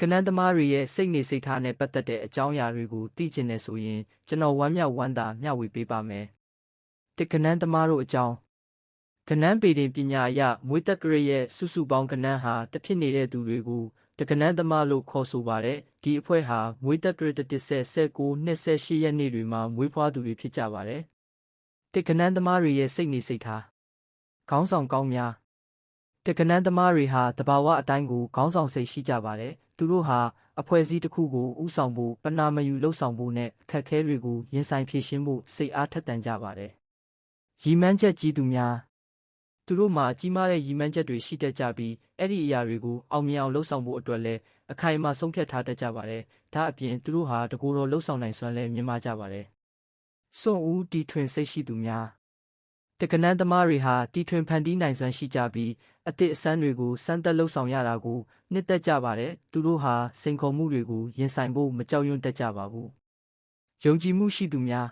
ကနန်းသမားတွေရဲ့စိတ်နေစိတ်ထားနဲ့ပတ်သက်တဲ့အကြောင်းအရာတွေကိုသိချင်တယ်ဆိုရင်ကျွန်တော်ဝမ်းမြောက်ဝမ်းသာမျှဝေပေးပါမယ်။တကနန်းသမားတို့အကြောင်းကနန်းပေတင်ပညာအရမွေးတက်ကရရဲ့စုစုပေါင်းကနန်းဟာတစ်ဖြစ်နေတဲ့သူတွေကိုတကနန်းသမားလို့ခေါ်ဆိုပါတယ်။ဒီအဖွဲ့ဟာမွေးတက်ကရတစ်တစ်ဆက်ဆက်ကို28ရက်နေ့တွေမှာမွေးဖွားသူတွေဖြစ်ကြပါတယ်။တကနန်းသမားတွေရဲ့စိတ်နေစိတ်ထားခေါင်းဆောင်ကောင်းများတကနန်းသမားတွေဟာတဘာဝအတိုင်းကိုခေါင်းဆောင်စိတ်ရှိကြပါတယ်။ သူတို့ဟာအဖွဲ့အစည်းတစ်ခုကိုဥဆောင်ဖို့ပနာမယူလှုပ်ဆောင်ဖို့နဲ့အခက်အခဲတွေကိုရင်ဆိုင်ဖြေရှင်းဖို့စိတ်အားထက်သန်ကြပါတယ်။ရီမန်းချက်ကြီးသူများသူတို့မှာကြီးမားတဲ့ရီမန်းချက်တွေရှိတတ်ကြပြီးအဲ့ဒီအရာတွေကိုအောင်မြင်အောင်လှုပ်ဆောင်ဖို့အတွက်လည်းအခိုင်အမာဆုံးဖြတ်ထားတတ်ကြပါတယ်။ဒါအပြင်သူတို့ဟာတကူတော်လှုပ်ဆောင်နိုင်စွမ်းလည်းမြင်မာကြပါတယ်။စွန့်ဦးတီထွင်စိတ်ရှိသူများ တကနန်းသမားတွေဟာတီထွင်ဖန်တီးနိုင်စွမ်းရှိကြပြီးအသည့်အစမ်းတွေကိုစမ်းသက်လှုပ်ဆောင်ရတာကိုနှစ်သက်ကြပါတယ်။သူတို့ဟာစိန်ခေါ်မှုတွေကိုရင်ဆိုင်ဖို့မကြောက်ရွံ့တတ်ကြပါဘူး။ယုံကြည်မှုရှိသူများ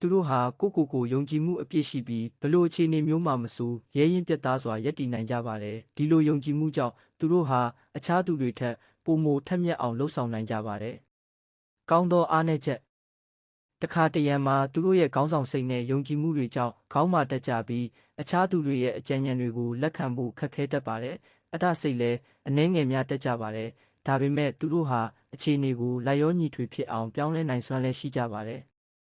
သူတို့ဟာကိုယ့်ကိုယ်ကိုယုံကြည်မှုအပြည့်ရှိပြီးဘလို့အခြေအနေမျိုးမှမဆိုရဲရင်ပြတ်သားစွာယက်တည်နိုင်ကြပါတယ်။ဒီလိုယုံကြည်မှုကြောင့်သူတို့ဟာအခြားသူတွေထက်ပိုမိုထက်မြက်အောင်လှုပ်ဆောင်နိုင်ကြပါတယ်။ကောင်းသောအားနည်းချက် တခါတရံမှာသူတို့ရဲ့ခေါင်းဆောင်စိတ်နဲ့ယုံကြည်မှုတွေကြောင့်ခေါင်းမာတက်ကြပြီးအခြားသူတွေရဲ့အကြံဉာဏ်တွေကိုလက်ခံဖို့ခက်ခဲတတ်ပါတယ်။အတစိတ်လည်းအနှဲငယ်များတက်ကြပါတယ်။ဒါပေမဲ့သူတို့ဟာအခြေအနေကိုလိုက်ရောညီထွေဖြစ်အောင်ပြောင်းလဲနိုင်စွမ်းလည်းရှိကြပါတယ်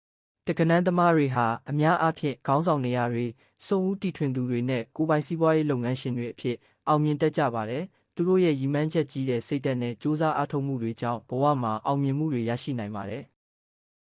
။တကနန်းသမားတွေဟာအများအားဖြင့်ခေါင်းဆောင်နေရာတွေစုံဦးတီထွင်သူတွေနဲ့ကိုယ်ပိုင်စီးပွားရေးလုပ်ငန်းရှင်တွေအဖြစ်အောင်မြင်တက်ကြပါတယ်။သူတို့ရဲ့ရည်မှန်းချက်ကြီးတဲ့စိတ်ဓာတ်နဲ့စူးစမ်းအားထုတ်မှုတွေကြောင့်ဘဝမှာအောင်မြင်မှုတွေရရှိနိုင်ပါတယ်။